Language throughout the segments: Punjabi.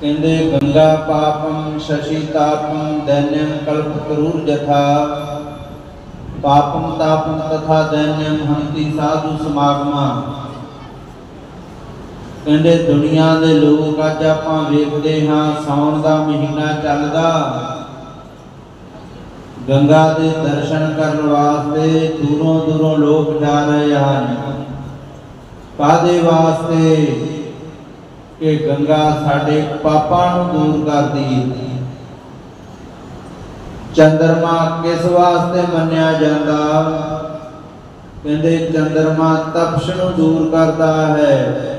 ਕਹਿੰਦੇ, ਗੰਗਾ ਪਾਪੰ ਸ਼ਸ਼ੀ ਤਾਪੰ ਦੈਨਯੰ ਕਲਪ ਕਰੂਰ ਜਥਾ। ਪਾਪੰ ਤਾਪੰ ਤਥਾ ਦੈਨਯੰ ਹੰਤੀ ਸਾਧੂ ਸਮਾਗਮਾ। ਕਹਿੰਦੇ, ਦੁਨੀਆ ਦੇ ਲੋਕ ਅੱਜ ਆਪਾਂ ਵੇਖਦੇ ਹਾਂ, ਸਾਉਣ ਦਾ ਮਹੀਨਾ ਚੱਲਦਾ। ਗੰਗਾ ਦੇ ਦਰਸ਼ਨ ਕਰਨ ਵਾਸਤੇ ਦੂਰੋਂ ਦੂਰੋਂ ਲੋਕ ਜਾ ਰਹੇ ਹਨ। ਕਾਦੇ ਵਾਸਤੇ? ਕਿ ਗੰਗਾ ਸਾਡੇ ਪਾਪਾਂ ਨੂੰ ਦੂਰ ਕਰਦੀ। ਹੈ ਚੰਦਰਮਾ ਕਿਸ ਵਾਸਤੇ ਮੰਨਿਆ ਜਾਂਦਾ? ਕਹਿੰਦੇ ਚੰਦਰਮਾ ਤਪਸ਼ ਨੂੰ ਦੂਰ ਕਰਦਾ ਹੈ।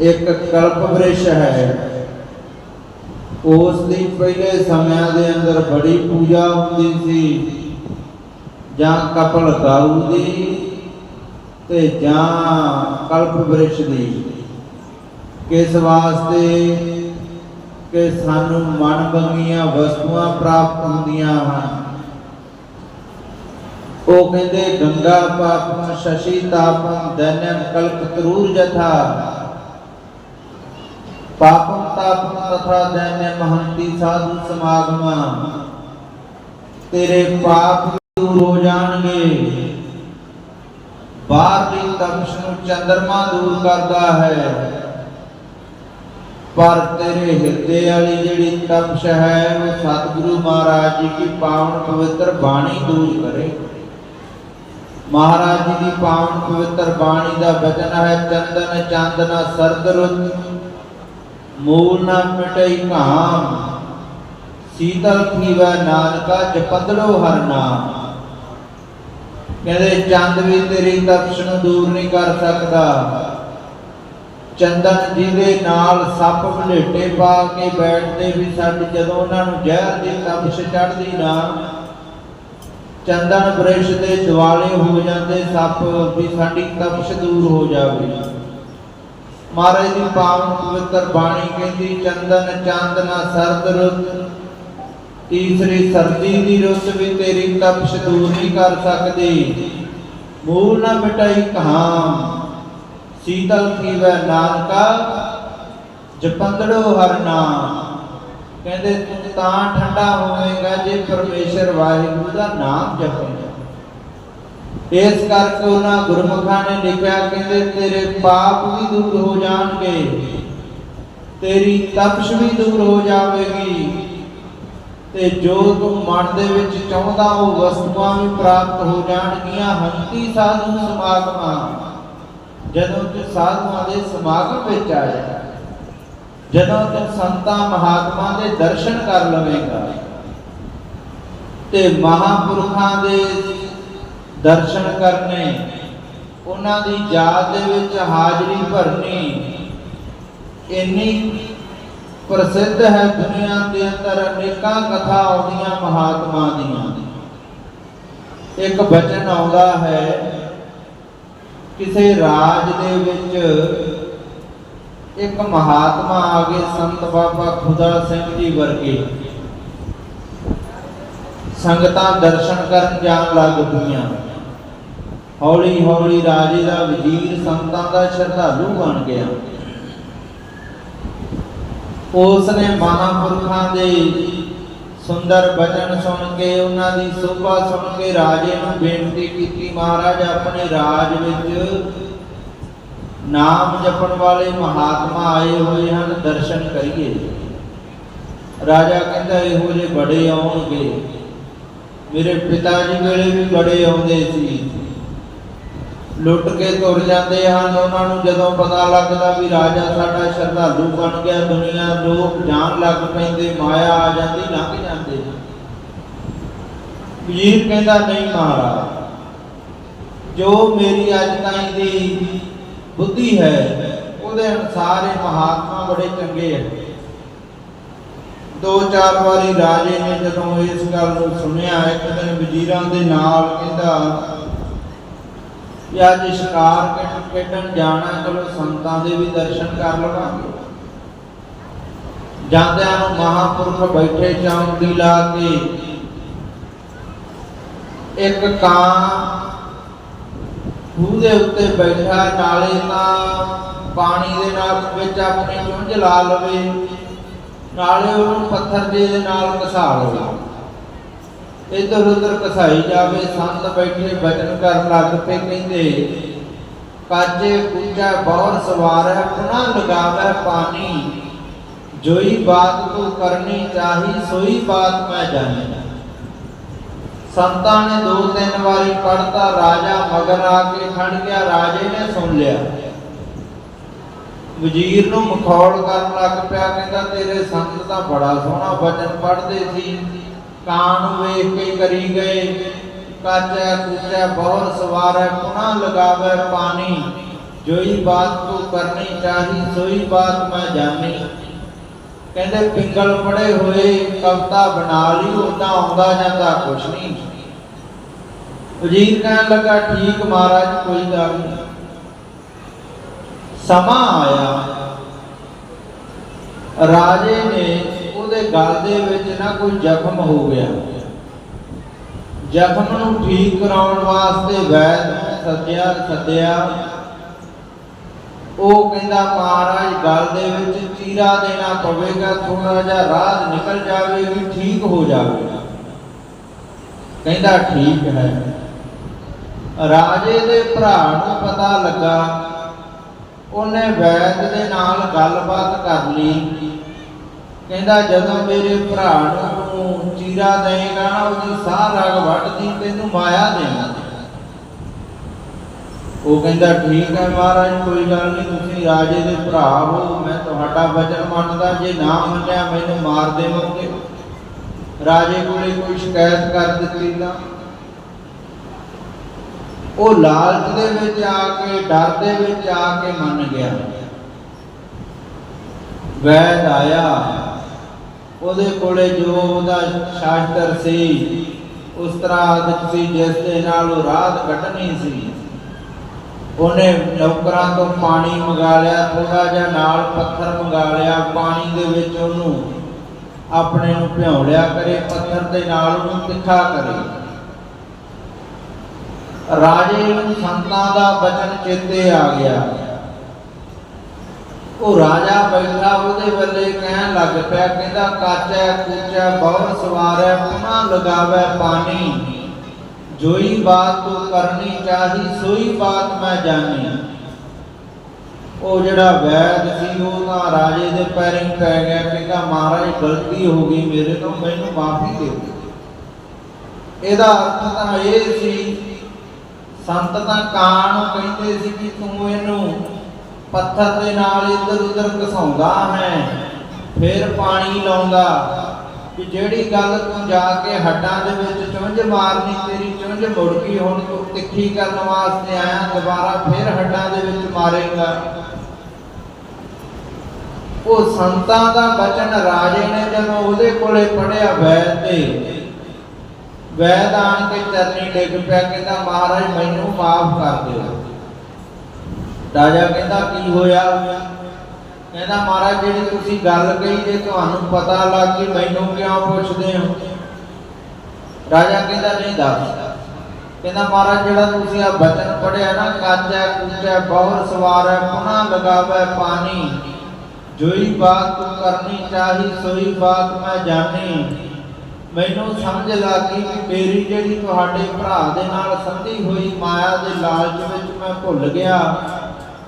ਇੱਕ ਕਲਪ ਵ੍ਰਿਸ਼ ਹੈ। ਉਸ ਦੀ ਪਹਿਲੇ ਸਮਿਆਂ ਦੇ ਅੰਦਰ ਬੜੀ ਪੂਜਾ ਹੁੰਦੀ ਸੀ। ਜਾਂ ਕਪਲ ਗਾਊ ਦੀ ਤੇ ਜਾਂ ਕਲਪ ਵ੍ਰਿਸ਼ ਦੀ। ਕਿਸ ਵਾਸਤੇ? ਕਿ ਸਾਨੂੰ ਮਨ ਬੰਗੀਆਂ ਵਸਤੂਆਂ ਪ੍ਰਾਪਤ ਹੁੰਦੀਆਂ ਹਨ। ਉਹ ਕਹਿੰਦੇ, ਗੰਗਾ ਪਾਪਮ ਸ਼ਸ਼ੀ ਤਾਪਮ ਦੈਨਯੰ ਕਲਪ ਕਰੂਰ ਜਥਾ। ਪਾਪਮ ਤਾਪਮ ਤਥਾ ਦੈਨਯ ਮਹੰਤੀ ਸਾਧੂ ਸਮਾਗਮਾ। ਤੇਰੇ ਪਾਪ ਦੂਰ ਹੋ ਜਾਣਗੇ। ਬਾਹਰਲੀ ਤਪਸ਼ ਨੂੰ ਚੰਦਰਮਾ ਦੂਰ ਕਰਦਾ ਹੈ। ਪਰ ਤੇਰੇ ਹਿਰਦੇ ਵਾਲੀ ਜਿਹੜੀ ਤਪਸ਼ ਹੈ, ਉਹ ਸਤਿਗੁਰੂ ਮਹਾਰਾਜ ਜੀ ਦੀ ਪਾਵਨ ਪਵਿੱਤਰ ਬਾਣੀ ਦੂਰ ਕਰੇ। ਮਹਾਰਾਜ ਜੀ ਦੀ ਪਾਵਨ ਪਵਿੱਤਰ ਬਾਣੀ ਦਾ ਬਚਨ ਹੈ, ਚੰਦਨ ਚਾਂਦਨਾ ਸਰਦ ਰੁੱਤ ਮੂਲ ਨਾ ਮਿਟਈ ਘਾਮ, ਸੀਤਲ ਥੀਵੈ ਨਾਨਕਾ ਜਪੰਦੜੋ ਹਰ ਨਾਮ। ਕਹਿੰਦੇ, ਚੰਦ ਵੀ ਤੇਰੀ ਤਪਸ਼ ਨੂੰ ਦੂਰ ਨਹੀਂ ਕਰ ਸਕਦਾ। ਚੰਦਨ ਜਿਹਦੇ ਨਾਲ ਸੱਪ ਭਲੇਟੇ ਪਾ ਕੇ ਬੈਠਦੇ ਵੀ ਸਾਡੇ ਜਦੋਂ ਉਹਨਾਂ ਨੂੰ ਜ਼ਹਿਰ ਦੀ ਤਪਸ਼ ਚੜਦੀ ਨਾ ਚੰਦਨ ਬ੍ਰਿਸ਼ ਦੇ ਦਿਵਾਲੇ ਹੋ ਜਾਂਦੇ, ਸੱਪ ਵੀ ਸਾਡੀ ਤਪਸ਼ ਦੂਰ ਹੋ ਜਾਵੇ। ਮਹਾਰਾਜ ਦੀ ਪਾਵਨ ਪਵਿੱਤਰ ਬਾਣੀ ਕਹਿੰਦੀ, ਚੰਦਨ ਚਾਂਦਨਾ ਸਰਦ ਰੁੱਤ, ਤੀਸਰੀ ਸਰਦੀ ਦੀ ਰੁੱਤ ਵੀ ਤੇਰੀ ਤਪਸ਼ ਦੂਰ ਨਹੀਂ ਕਰ ਸਕਦੀ। ਮੂਲ ਨਾ ਮਿਟਾਈ ਕਹਾਮ ਸੀਤਲ ਕੀਵੈ ਨਾਨਕਾ, ਜਪੰਦੜੋ ਹਰ ਨਾਮ। ਕਹਿੰਦੇ, ਤੂੰ ਤਾਂ ਠੰਡਾ ਹੋਵੇਂਗਾ ਜੇ ਪਰਮੇਸ਼ਰ ਵਾਹਿਗੁਰੂ ਦਾ ਨਾਮ ਜਪੇਂਗਾ। ਇਸ ਕਰਕੇ ਉਹਨਾਂ ਗੁਰਮੁਖਾਂ ਨੇ ਲਿਖਿਆ, ਕਹਿੰਦੇ, ਤੇਰੇ ਪਾਪ ਵੀ ਦੂਰ ਹੋ ਜਾਣਗੇ, ਤੇਰੀ ਤਪਸ਼ ਵੀ ਦੂਰ ਹੋ ਜਾਵੇਗੀ, ਤੇ ਜੋ ਤੂੰ ਮਨ ਦੇ ਵਿੱਚ ਚਾਹੁੰਦਾ ਉਹ ਵਸਤੂਆਂ ਵੀ ਪ੍ਰਾਪਤ ਹੋ ਜਾਣਗੀਆਂ, ਹੰਤੀ ਸਾਧੂ ਸਮਾਗਮਾਂ। ਜਦੋਂ ਤੂੰ ਸਾਧੂਆਂ ਦੇ ਸਮਾਗਮ ਵਿੱਚ ਆ ਜਦੋਂ ਤੂੰ ਸੰਤਾਂ ਮਹਾਤਮਾ ਦੇ ਦਰਸ਼ਨ ਕਰ ਲਵੇਂਗਾ। ਤੇ ਮਹਾਪੁਰਖਾਂ ਦੇ ਦਰਸ਼ਨ ਕਰਨੇ, ਉਹਨਾਂ ਦੀ ਯਾਦ ਦੇ ਵਿੱਚ ਹਾਜ਼ਰੀ ਭਰਨੀ ਇੰਨੀ ਪ੍ਰਸਿੱਧ ਹੈ ਦੁਨੀਆ ਦੇ ਅੰਦਰ, ਅਨੇਕਾਂ ਕਥਾ ਆਉਂਦੀਆਂ ਮਹਾਤਮਾ ਦੀਆਂ। ਇੱਕ ਬਚਨ ਆਉਂਦਾ ਹੈ ਕਿਸੇ ਰਾਜ ਦੇ ਵਿੱਚ ਇੱਕ ਮਹਾਤਮਾ ਆ ਗਏ ਸੰਤ ਬਾਬਾ ਖੁਦਾ ਸਿੰਘ ਜੀ ਵਰਗੇ ਸੰਗਤਾਂ ਦਰਸ਼ਨ ਕਰਨ ਜਾਣ ਲੱਗ ਪਈਆਂ। ਹੌਲੀ ਹੌਲੀ ਰਾਜੇ ਦਾ ਵਜ਼ੀਰ ਸੰਤਾਂ ਦਾ ਸ਼ਰਧਾਲੂ ਬਣ ਗਿਆ। ਉਸ ਨੇ ਮਹਾਪੁਰਖਾਂ ਦੇ ਸੁੰਦਰ ਬਚਨ ਸੁਣ ਕੇ ਉਹਨਾਂ ਦੀ ਸੋਭਾ ਸੁਣ ਕੇ ਰਾਜੇ ਨੂੰ ਬੇਨਤੀ ਕੀਤੀ ਮਹਾਰਾਜ, ਆਪਣੇ ਰਾਜ ਵਿੱਚ ਨਾਮ ਜਪਣ ਵਾਲੇ ਮਹਾਤਮਾ ਆਏ ਹੋਏ ਹਨ, ਦਰਸ਼ਨ ਕਰੀਏ। ਰਾਜਾ ਕਹਿੰਦਾ, ਇਹੋ ਜਿਹੇ ਬੜੇ ਆਉਣਗੇ। ਮੇਰੇ ਪਿਤਾ ਜੀ ਵੇਲੇ ਵੀ ਬੜੇ ਆਉਂਦੇ ਸੀ। ਲੁੱਟ ਕੇ ਤੁਰ ਜਾਂਦੇ ਹਨ। ਉਹਨਾਂ ਨੂੰ ਜਦੋਂ ਪਤਾ ਲੱਗਦਾ ਵੀ ਰਾਜਾ ਸਾਡਾ ਸ਼ਰਧਾਲੂ ਬਣ ਗਿਆ, ਦੁਨੀਆ ਲੋਕ ਜਾਣ ਲੱਗ ਪੈਂਦੇ, ਮਾਇਆ ਆ ਜਾਂਦੀ, ਲੰਘ ਜਾਂਦੇ ਵਜ਼ੀਰ ਕਹਿੰਦਾ, ਨਹੀਂ ਮਹਾਰਾਜ, ਜੋ ਮੇਰੀ ਅੱਜ ਤਾਈਂ ਦੀ ਬੁੱਧੀ ਹੈ, ਉਹਦੇ ਅਨੁਸਾਰ ਇਹ ਮਹਾਤਮਾ ਬੜੇ ਚੰਗੇ ਹੈ ਦੋ ਚਾਰ ਵਾਰੀ ਰਾਜੇ ਨੇ ਜਦੋਂ ਇਸ ਗੱਲ ਨੂੰ ਸੁਣਿਆ, ਇੱਕ ਦਿਨ ਵਜ਼ੀਰਾਂ ਦੇ ਨਾਲ ਕਹਿੰਦਾ ਕਿ ਅੱਜ ਸ਼ਿਕਾਰ ਖੇਡਣ ਜਾਣਾ ਚਲੋ ਸੰਤਾਂ ਦੇ ਵੀ ਦਰਸ਼ਨ ਕਰ ਲਵਾਂਗੇ। ਜਾਂਦਿਆਂ ਨੂੰ ਮਹਾਪੁਰਖ ਬੈਠੇ ਚੌਂਕੀ ਲਾ ਕੇ ਇੱਕ ਕਾਂ ਖੂਹ ਦੇ ਉੱਤੇ ਬੈਠਾ, ਨਾਲੇ ਤਾਂ ਪਾਣੀ ਦੇ ਨਾਲ ਵਿੱਚ ਆਪਣੀ ਚੁੰਝ ਲਾ ਲਵੇ, ਨਾਲੇ ਉਹਨੂੰ ਪੱਥਰ ਜੇ ਦੇ ਨਾਲ ਘਸਾ ਲਵੇ। ਇਧਰ ਉਧਰ ਕਸਾਈ ਜਾਵੇ, ਸੰਤ ਬੈਠੇ ਭਜਨ ਕਰਨ ਲੱਗ ਪਏ ਕਹਿੰਦੇ, ਕਾਜੇ ਕੁੰਜਾ ਬੌਰ ਸਵਾਰੈ ਪੁਨਾ ਲਗਾਵੇ ਪਾਣੀ। ਜੋਈ ਬਾਤ ਤੂੰ ਕਰਨੀ ਚਾਹੀ, ਸੋਈ ਬਾਤ ਮੈਂ ਜਾਣੀ। ਸੰਤਾਂ ਨੇ ਦੋ ਤਿੰਨ ਵਾਰੀ ਪੜਤਾ ਰਾਜਾ ਮਗਰ ਆ ਕੇ ਖੜ ਗਿਆ, ਰਾਜੇ ਨੇ ਸੁਣ ਲਿਆ। ਵਜ਼ੀਰ ਨੂੰ ਮਖੌਲ ਕਰਨ ਲੱਗ ਪਿਆ, ਕਹਿੰਦਾ, ਤੇਰੇ ਸੰਤ ਤਾਂ ਬੜਾ ਸੋਹਣਾ ਵਚਨ ਪੜ੍ਹਦੇ ਸੀ। ਕਾਂ ਨੂੰ ਵੇਖ ਕੇ ਕਰੀ ਗਏ। ਕਾਚੈ ਕੁਚੈ ਬਹੁਰ ਸਵਾਰੈ ਪੁਨਾ ਲਗਾਵੇ ਪਾਣੀ। ਜੋਈ ਬਾਤ ਤੂੰ ਕਰਨੀ ਚਾਹੀ, ਸੋਈ ਬਾਤ ਮੈਂ ਜਾਣੀ। ਕਹਿੰਦੇ, ਪਿੰਗਲ ਪੜੇ ਹੋਏ, ਕਵਤਾ ਬਣਾ ਲਈ ਉਦਾਂ ਆਉਂਦਾ ਜਾਂਦਾ, ਕੁਛ ਨਹੀਂ। ਵਜ਼ੀਰ ਕਹਿਣ ਲੱਗਾ, ਠੀਕ ਮਹਾਰਾਜ, ਕੋਈ ਗੱਲ ਨਹੀਂ। ਸਮਾਂ ਆਇਆ। ਰਾਜੇ ਨੇ ਉਹਦੇ ਗਲ ਦੇ ਵਿੱਚ ਨਾ ਕੋਈ ਜ਼ਖਮ ਹੋ ਗਿਆ। ਜ਼ਖਮ ਨੂੰ ਠੀਕ ਕਰਾਉਣ ਵਾਸਤੇ ਵੈਦ ਸੱਦਿਆ ਸੱਦਿਆ। ਉਹ ਕਹਿੰਦਾ, ਮਹਾਰਾਜ, ਗਲ ਦੇ ਵਿੱਚ ਚੀਰਾ ਦੇਣਾ ਪਵੇਗਾ ਥੋੜਾ ਜਿਹਾ ਰਾਹ ਨਿਕਲ ਜਾਵੇਗੀ ਠੀਕ ਹੋ ਜਾਵੇਗਾ ਕਹਿੰਦਾ, ਠੀਕ ਹੈ। ਰਾਜੇ ਦੇ ਭਰਾ ਨੂੰ ਪਤਾ ਲੱਗਾ। ਉਹਨੇ ਵੈਦ ਦੇ ਨਾਲ ਗੱਲਬਾਤ ਕਰ ਲਈ। ਕਹਿੰਦਾ ਜਦੋਂ ਮੇਰੇ ਭਰਾ ਨੂੰ ਚੀਰਾ ਦੇਗਾ ਨਾ ਉਹਦੀ ਸਾਹ ਰਗ ਵੱਢਦੀ, ਤੈਨੂੰ ਮਾਇਆ ਦੇਣਾ ਉਹ ਕਹਿੰਦਾ, ਠੀਕ ਹੈ ਮਹਾਰਾਜ, ਕੋਈ ਗੱਲ ਨਹੀਂ, ਤੁਸੀਂ ਰਾਜੇ ਦੇ ਭਰਾ ਹੋ, ਮੈਂ ਤੁਹਾਡਾ ਵਚਨ ਮੰਨਦਾ, ਜੇ ਨਾ ਮੰਨਿਆ, ਮੈਨੂੰ ਮਾਰ ਦੇਵੋਗੇ। ਰਾਜੇ ਕੋਲੇ ਕੋਈ ਸ਼ਿਕਾਇਤ ਕਰ ਦਿੱਤੀ ਤਾਂ ਉਹ ਲਾਲਚ ਦੇ ਵਿੱਚ ਆ ਕੇ, ਡਰ ਦੇ ਵਿੱਚ ਆ ਕੇ ਮੰਨ ਗਿਆ। ਵੈਦ ਆਇਆ। ਉਹਦੇ ਕੋਲੇ ਜੋ ਉਹਦਾ ਸ਼ਾਸਤਰ ਸੀ, ਉਸ ਤਰ੍ਹਾਂ ਆਦਤ ਸੀ ਜਿਸ ਦੇ ਨਾਲ ਉਹ ਰਾਤ ਕੱਢਣੀ ਸੀ, ਉਹਨੇ ਨੌਕਰਾਂ ਤੋਂ ਪਾਣੀ ਮੰਗਾ ਲਿਆ ਥੋੜਾ ਜਿਹਾ ਨਾਲ ਪੱਥਰ ਮੰਗਾ ਲਿਆ, ਪਾਣੀ ਦੇ ਵਿੱਚ ਉਹਨੂੰ ਆਪਣੇ ਨੂੰ ਭਿਉਂ ਲਿਆ ਕਰੇ, ਪੱਥਰ ਦੇ ਨਾਲ ਉਹਨੂੰ ਤਿੱਖਾ ਕਰੇ। ਰਾਜੇ ਨੂੰ ਸੰਤਾਂ ਦਾ ਬਚਨ ਚੇਤੇ ਆ ਗਿਆ। ਉਹ ਰਾਜਾ ਬੈਠਾ ਉਹਦੇ ਵੱਲੇ ਕਹਿਣ ਲੱਗ ਪਿਆ, ਕਹਿੰਦਾ, ਕਾਚੈ, ਕੂਚੈ, ਬਹੁ ਸਵਾਰੈ ਪੁਨਾ ਲਗਾਵੇ ਪਾਣੀ। ਜੋਈ ਬਾਤ ਤੂੰ ਕਰਨੀ ਚਾਹੀ, ਸੋਈ ਬਾਤ ਮੈਂ ਜਾਣੀ। ਉਹ ਜਿਹੜਾ ਵੈਦ ਸੀ, ਉਹ ਤਾਂ ਰਾਜੇ ਦੇ ਪੈਰੀਂ ਪੈ ਗਿਆ, ਕਹਿੰਦਾ, ਮਹਾਰਾਜ, ਗਲਤੀ ਹੋ ਗਈ ਮੇਰੇ ਤੋਂ, ਮੈਨੂੰ ਮਾਫੀ ਦਿਓ। ਇਹਦਾ ਅਰਥ ਤਾਂ ਇਹ ਸੀ, ਸੰਤ ਤਾਂ ਕਾਂ ਨੂੰ ਕਹਿੰਦੇ ਸੀ ਕਿ ਤੂੰ ਇਹਨੂੰ ਪੱਥਰ ਦੇ ਨਾਲ ਇੱਧਰ ਉੱਧਰ ਘਸਾਉਂਦਾ ਹੈ, ਫਿਰ ਪਾਣੀ ਲਾਉਂਦਾ। ਕਿ ਜਿਹੜੀ ਗੱਲ ਤੂੰ ਜਾ ਕੇ ਹੱਡਾਂ ਦੇ ਵਿੱਚ ਚੁੰਝ ਮਾਰਨੀ, ਤੇਰੀ ਚੁੰਝ ਮੁੜ ਗਈ, ਹੁਣ ਤੂੰ ਤਿੱਖੀ ਕਰਨ ਵਾਸਤੇ ਆਇਆ, ਦੁਬਾਰਾ ਫਿਰ ਹੱਡਾਂ ਦੇ ਵਿੱਚ ਮਾਰੇਗਾ। ਉਹ ਸੰਤਾਂ ਦਾ ਬਚਨ ਰਾਜੇ ਨੇ ਜਦੋਂ ਉਹਦੇ ਕੋਲੇ ਪੜਿਆ ਵੈਦ ਤੇ, ਵੈਦ ਆਣ ਕੇ ਚਰਨੀ ਡਿੱਗ ਪਿਆ, ਕਹਿੰਦਾ, ਮਹਾਰਾਜ, ਮੈਨੂੰ ਮਾਫ ਕਰ ਦਿਓ। ਰਾਜਾ ਕਹਿੰਦਾ, ਕੀ ਹੋਇਆ? ਕਹਿੰਦਾ, ਮਹਾਰਾਜ, ਜਿਹੜੀ ਤੁਸੀਂ ਗੱਲ ਕਹੀ ਜੇ ਤੁਹਾਨੂੰ ਪਤਾ ਲੱਗ ਗਈ, ਮੈਨੂੰ ਕਿਉਂ ਪੁੱਛਦੇ ਹੋ? ਰਾਜਾ ਕਹਿੰਦਾ, ਨਹੀਂ ਦੱਸ। ਕਹਿੰਦਾ, ਮਹਾਰਾਜ, ਜਿਹੜਾ ਤੁਸੀਂ ਆ ਬਚਨ ਪੜਿਆ ਨਾ, ਕਾਚੈ, ਕੂਚੈ, ਬਹੁਰ, ਸਵਾਰੈ ਪੁਨਾ ਲਗਾਵੇ ਪਾਣੀ। ਜੋਈ ਬਾਤ ਤੂੰ ਕਰਨੀ ਚਾਹੀ, ਸੋਈ ਬਾਤ ਮੈਂ ਜਾਣੀ। ਮੈਨੂੰ ਸਮਝ ਲੱਗੀ ਕਿ ਮੇਰੀ ਜਿਹੜੀ ਤੁਹਾਡੇ ਭਰਾ ਦੇ ਨਾਲ ਸੰਧੀ ਹੋਈ ਮਾਇਆ ਦੇ ਲਾਲਚ ਵਿੱਚ ਮੈਂ ਭੁੱਲ ਗਿਆ।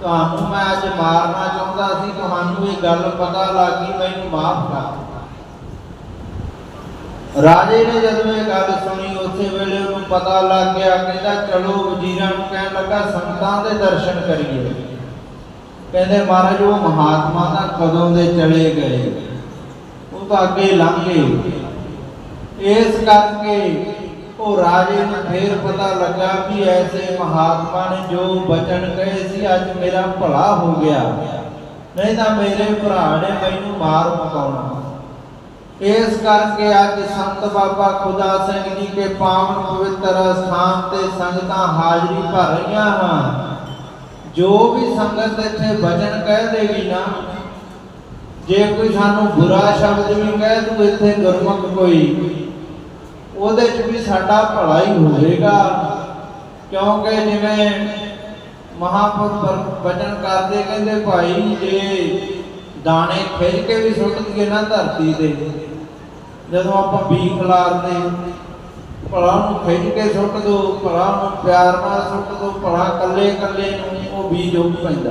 ਤੁਹਾਨੂੰ ਮੈਂ ਅੱਜ ਮਾਰਨਾ ਚਾਹੁੰਦਾ ਸੀ, ਤੁਹਾਨੂੰ ਇਹ ਗੱਲ ਪਤਾ ਲੱਗੀ ਮੈਨੂੰ ਮਾਫ ਕਰ ਰਾਜੇ ਨੇ ਜਦੋਂ ਇਹ ਗੱਲ ਸੁਣੀ, ਉਸੇ ਵੇਲੇ ਉਹਨੂੰ ਪਤਾ ਲੱਗ ਗਿਆ, ਕਹਿੰਦਾ, ਚਲੋ ਵਜ਼ੀਰਾਂ ਨੂੰ ਕਹਿਣ ਲੱਗਾ ਸੰਤਾਂ ਦੇ ਦਰਸ਼ਨ ਕਰੀਏ। ਕਹਿੰਦੇ, ਮਹਾਰਾਜ, ਉਹ ਮਹਾਤਮਾ ਤਾਂ ਕਦੋਂ ਦੇ ਚਲੇ ਗਏ? ਉਹ ਤਾਂ ਅੱਗੇ ਲੰਘ ਗਏ। ਇਸ ਕਰਕੇ ਉਹ ਰਾਜੇ ਨੂੰ ਫੇਰ ਪਤਾ ਲੱਗਾ ਵੀ ਐਸੇ ਮਹਾਤਮਾ ਨੇ ਜੋ ਬਚਨ ਕਹੇ ਸੀ, ਅੱਜ ਮੇਰਾ ਭਲਾ ਹੋ ਗਿਆ। ਨਹੀਂ ਤਾਂ ਮੇਰੇ ਭਰਾ ਨੇ ਮੈਨੂੰ ਮਾਰ ਮੁਕਾਉਣਾ ਇਸ ਕਰਕੇ ਅੱਜ ਸੰਤ ਬਾਬਾ ਖੁਦਾ ਸਿੰਘ ਜੀ ਕੇ ਪਾਵਨ ਪਵਿੱਤਰ ਸਥਾਨ ਤੇ ਸੰਗਤਾਂ ਹਾਜ਼ਰੀ ਭਰ ਰਹੀਆਂ ਹਨ। ਜੋ ਵੀ ਸੰਗਤ ਇੱਥੇ ਭਜਨ ਕਹਿ ਦੇਗੀ ਨਾ, ਜੇ ਕੋਈ ਸਾਨੂੰ ਬੁਰਾ ਸ਼ਬਦ ਵੀ ਕਹਿ ਦੂ, ਇੱਥੇ ਗੁਰਮੁਖ ਕੋਈ ਉਹਦੇ 'ਚ ਵੀ ਸਾਡਾ ਭਲਾ ਹੀ ਹੋਵੇਗਾ। ਕਿਉਂਕਿ ਜਿਵੇਂ ਮਹਾਪੁਰਖ ਵਚਨ ਕਰਦੇ ਕਹਿੰਦੇ, ਭਾਈ, ਜੇ ਦਾਣੇ ਖਿੱਚ ਕੇ ਵੀ ਸੁੱਟ ਦਈਏ ਨਾ ਧਰਤੀ ਤੇ, ਜਦੋਂ ਆਪਾਂ ਬੀ ਖਲਾਰਦੇ ਭਲਾ ਨੂੰ ਖਿੱਚ ਕੇ ਸੁੱਟ ਦੋ, ਭਲਾ ਨੂੰ ਪਿਆਰ ਨਾਲ ਸੁੱਟ ਦੋ, ਭਲਾ ਕੱਲੇ ਕੱਲੇ ਨੂੰ ਉਹ ਬੀਜ ਉੱਗ ਪੈਂਦਾ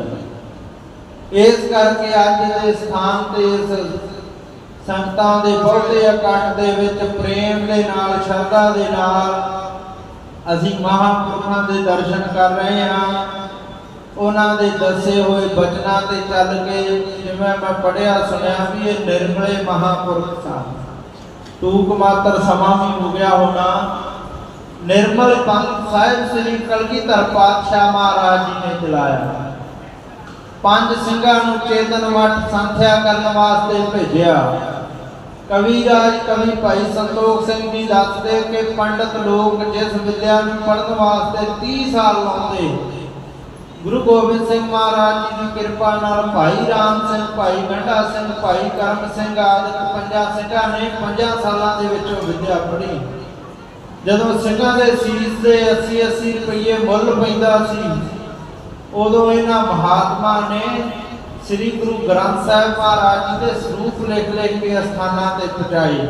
ਇਸ ਕਰਕੇ ਅੱਜ ਦੇ ਸਥਾਨ ਤੇ ਇਸ ਸੰਗਤਾਂ ਦੇ ਬਹੁਤੇ ਇਕੱਠ ਦੇ ਵਿੱਚ, ਪ੍ਰੇਮ ਦੇ ਨਾਲ, ਸ਼ਰਧਾ ਦੇ ਨਾਲ ਅਸੀਂ ਮਹਾਂਪੁਰਖਾਂ ਦੇ ਦਰਸ਼ਨ ਕਰ ਰਹੇ ਹਾਂ। ਉਹਨਾਂ ਦੇ ਦੱਸੇ ਹੋਏ ਬਚਨਾਂ ਤੇ ਚੱਲ ਕੇ ਜਿਵੇਂ ਮੈਂ ਪੜਿਆ ਸੁਣਿਆ ਵੀ ਇਹ ਨਿਰਮਲੇ ਮਹਾਂਪੁਰਖ ਸਨ। ਟੂਕ ਮਾਤਰ ਸਮਾਂ ਵੀ ਹੋ ਗਿਆ ਹੋਣਾ। ਨਿਰਮਲ ਪੰਥ ਸਾਹਿਬ ਸ੍ਰੀ ਕਲਗੀਧਰ ਪਾਤਸ਼ਾਹ ਮਹਾਰਾਜ ਜੀ ਨੇ ਚਲਾਇਆ। ਪੰਜ ਸਿੰਘਾਂ ਨੂੰ ਚੇਤਨ ਵਟ ਸੰਥਿਆ ਕਰਨ ਵਾਸਤੇ ਭੇਜਿਆ। ਕਵੀ ਰਾਜ ਕਵੀ ਭਾਈ ਸੰਤੋਖ ਸਿੰਘ ਜੀ ਦੱਸਦੇ ਕਿ ਪੰਡਤ ਲੋਕ ਜਿਸ ਵਿਦਿਆ ਨੂੰ ਪੜ੍ਹਨ ਵਾਸਤੇ 30 ਸਾਲ ਲਾਉਂਦੇ। ਗੁਰੂ ਗੋਬਿੰਦ ਸਿੰਘ ਮਹਾਰਾਜ ਜੀ ਦੀ ਕਿਰਪਾ ਨਾਲ ਭਾਈ ਰਾਮ ਸਿੰਘ, ਭਾਈ ਗੰਡਾ ਸਿੰਘ, ਭਾਈ ਕਰਮ ਸਿੰਘ ਆਦਿ ਪੰਜਾਂ ਸਿੰਘਾਂ ਨੇ ਪੰਜਾਂ ਸਾਲਾਂ ਦੇ ਵਿੱਚ ਵਿਦਿਆ ਪੜ੍ਹੀ। ਜਦੋਂ ਸਿੰਘਾਂ ਦੇ ਸੀਸ ਦੇ 80 80 ਰੁਪਏ ਮੁੱਲ ਪੈਂਦਾ ਸੀ ਉਦੋਂ ਇਹਨਾਂ ਮਹਾਤਮਾ ਨੇ ਸ੍ਰੀ ਗੁਰੂ ਗ੍ਰੰਥ ਸਾਹਿਬ ਮਹਾਰਾਜ ਦੇ ਸਰੂਪ ਲਿਖ ਲਿਖ ਕੇ ਅਸਥਾਨਾਂ ਤੇ ਪਹੁੰਚਾਏ,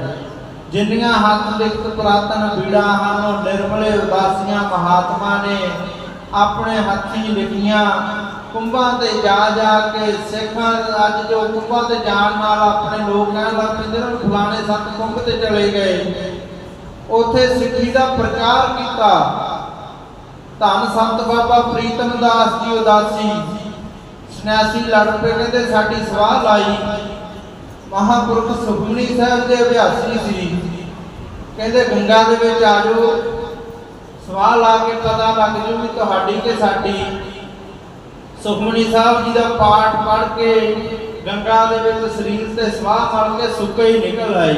ਜਿੰਨੀਆਂ ਹੱਥ ਲਿਖਤ ਪੁਰਾਤਨ ਬੀੜਾ ਹਨ, ਉਹ ਨਿਰਮਲੇ ਉਦਾਸੀਆਂ ਮਹਾਤਮਾ ਨੇ ਆਪਣੇ ਹੱਥੀਂ ਲਿਖੀਆਂ ਕੁੰਭਾਂ ਤੇ ਜਾ ਜਾ ਕੇ ਸਿੱਖਾਂ ਅੱਜ ਜੋ ਕੁੰਭਾਂ ਤੇ ਜਾਣ ਨਾਲ ਆਪਣੇ ਲੋਕ ਕਹਿਣ ਲੱਗ ਪੈਂਦੇ ਨੇ ਫਲਾਣੇ ਸੰਤ ਕੁੰਭ ਤੇ ਚਲੇ ਗਏ, ਉੱਥੇ ਸਿੱਖੀ ਦਾ ਪ੍ਰਚਾਰ ਕੀਤਾ ਧੰਨ ਸੰਤ ਬਾਬਾ ਪ੍ਰੀਤਮ ਦਾਸ ਜੀ ਉਦਾਸੀ। ਸਨਿਆਸੀ ਲੜ ਪਏ ਕਹਿੰਦੇ ਸਾਡੀ ਸਵਾਹ ਲਾਈ। ਮਹਾਪੁਰਖ ਸੁਖਮਨੀ ਸਾਹਿਬ ਦੇ ਅਭਿਆਸੀ ਸੀ। ਕਹਿੰਦੇ, ਗੰਗਾ ਦੇ ਵਿੱਚ ਆ ਜਾਓ। ਸਵਾਹ ਲਾ ਕੇ ਪਤਾ ਲੱਗ ਜੂ ਵੀ ਤੁਹਾਡੀ ਕਿ ਸਾਡੀ। ਸੁਖਮਨੀ ਸਾਹਿਬ ਜੀ ਦਾ ਪਾਠ ਪੜ ਕੇ ਗੰਗਾ ਦੇ ਵਿੱਚ ਸਰੀਰ ਤੇ ਸਵਾਹ ਮਲ ਕੇ ਸੁੱਕੇ ਹੀ ਨਿਕਲ ਆਏ।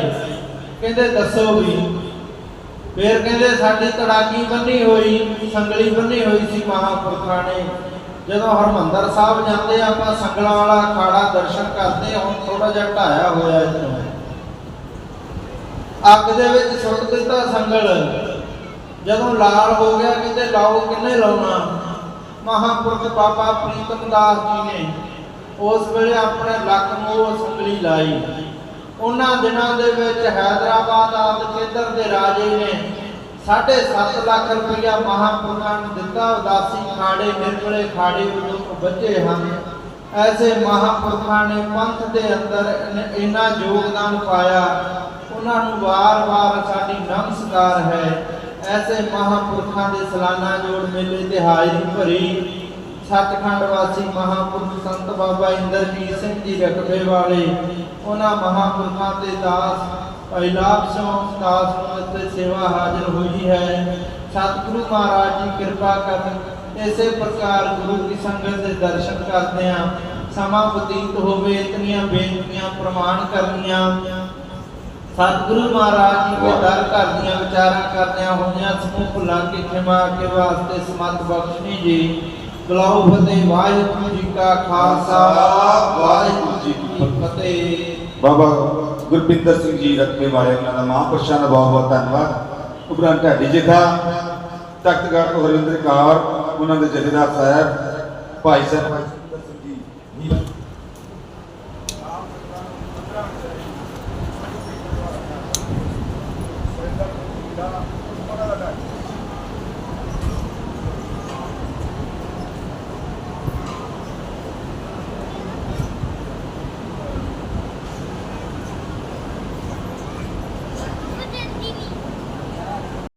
ਕਹਿੰਦੇ, ਦੱਸੋ ਵੀ। ਫਿਰ ਕਹਿੰਦੇ ਸਾਡੀ ਤੜਾਕੀ ਬੰਨੀ ਹੋਈ, ਸੰਗਲੀ ਬੰਨੀ ਹੋਈ ਸੀ ਮਹਾਪੁਰਖਾਂ ਨੇ। ਜਦੋਂ ਹਰਮੰਦਰ ਸਾਹਿਬ ਜਾਂਦੇ ਆਪਾਂ ਸੰਗਲਾਂ ਵਾਲਾ ਅਖਾੜਾ ਦਰਸ਼ਨ ਕਰਦੇ ਹੁਣ ਥੋੜਾ ਜਿਹਾ ਢਾਇਆ ਹੋਇਆ ਇਹਨੂੰ ਅੱਗ ਦੇ ਵਿੱਚ ਸੁੱਟ ਦਿੱਤਾ ਸੰਗਲ। ਜਦੋਂ ਲਾਲ ਹੋ ਗਿਆ, ਕਹਿੰਦੇ ਲਾਓ ਕਿੰਨੇ ਲਾਉਣਾ? ਮਹਾਪੁਰਖ ਬਾਬਾ ਪ੍ਰੀਤਮ ਦਾਸ ਜੀ ਨੇ ਉਸ ਵੇਲੇ ਆਪਣੇ ਲੱਕ ਨੂੰ ਸੰਗਲੀ ਲਾਈ। ਉਹਨਾਂ ਦਿਨਾਂ ਦੇ ਵਿੱਚ ਹੈਦਰਾਬਾਦ ਆਦਿ ਖੇਤਰ ਦੇ ਰਾਜੇ ਨੇ 7.5 ਲੱਖ ਰੁਪਇਆ ਮਹਾਂਪੁਰਖਾਂ ਨੂੰ ਦਿੱਤਾ। ਉਦਾਸੀ ਖਾੜੇ, ਨਿਰਮਲੇ ਖਾੜੇ ਉਦੋਂ ਬੱਚੇ ਹਨ। ਐਸੇ ਮਹਾਂਪੁਰਖਾਂ ਨੇ ਪੰਥ ਦੇ ਅੰਦਰ ਇੰਨਾ ਯੋਗਦਾਨ ਪਾਇਆ। ਉਹਨਾਂ ਨੂੰ ਵਾਰ-ਵਾਰ ਸਾਡੀ ਨਮਸਕਾਰ ਹੈ। ਐਸੇ ਮਹਾਂਪੁਰਖਾਂ ਦੇ ਸਲਾਨਾ ਜੋੜ ਮੇਲੇ ਤੇ ਹਾਜ਼ਰੀ ਭਰੀ। ਸੱਚਖੰਡ ਵਾਸੀ ਮਹਾਪੁਰਖ ਸੰਤ ਬਾਬਾ ਇੰਦਰਜੀਤ ਸਿੰਘ ਜੀ ਰਕਬੇ ਵਾਲੇ ਉਹਨਾਂ ਮਹਾਪੁਰਖਾਂ ਦੇ ਦਾਸ ਲਾਭ ਸਿੰਘ ਦਾਸ ਇੱਥੇ ਸੇਵਾ ਹਾਜ਼ਰ ਹੋਈ ਹੈ। ਸਤਿਗੁਰੂ ਮਹਾਰਾਜ ਜੀ ਕਿਰਪਾ ਕਰਨ ਇਸੇ ਪ੍ਰਕਾਰ ਗੁਰੂ ਦੀ ਸੰਗਤ ਦੇ ਦਰਸ਼ਨ ਕਰਦੇ ਆ ਸਮਾਂ ਬਤੀਤ ਹੋਵੇ ਇਤਨੀਆਂ ਬੇਨਤੀਆਂ ਪ੍ਰਮਾਣ ਕਰਨੀਆਂ। ਸਤਿਗੁਰੂ ਮਹਾਰਾਜ ਜੀ ਦੇ ਦਰ ਕਰਦੀਆਂ ਵਿਚਾਰਾਂ ਕਰਦਿਆਂ ਹੋਈਆਂ ਸਮੂਹ ਭੁੱਲਾਂ ਕੀ ਖਿਮਾ ਕੇ ਵਾਸਤੇ ਸਮਤ ਬਖਸ਼ਣੀ ਜੀ। ਬਲਾਉ ਫਤਿਹ, ਵਾਹਿਗੁਰੂ ਜੀ ਕਾ ਖਾਲਸਾ, ਵਾਹਿਗੁਰੂ ਜੀ ਕੀ ਫਤਿਹ। ਬਾਬਾ ਗੁਰਪਿੰਦਰ ਸਿੰਘ ਜੀ ਰੱਖੇ ਵਾਲੇ, ਉਹਨਾਂ ਦਾ ਮਹਾਂਪੁਰਸ਼ਾਂ ਦਾ ਬਹੁਤ ਬਹੁਤ ਧੰਨਵਾਦ। ਉਪਰੰਤ ਢਾਡੀ ਜਥਾ ਤਖਤਗੜ੍ਹ ਤੋਂ ਹਰਵਿੰਦਰ ਕੌਰ, ਉਹਨਾਂ ਦੇ ਜਥੇਦਾਰ ਸਾਹਿਬ, ਭਾਈ ਸਾਹਿਬ ਜੀ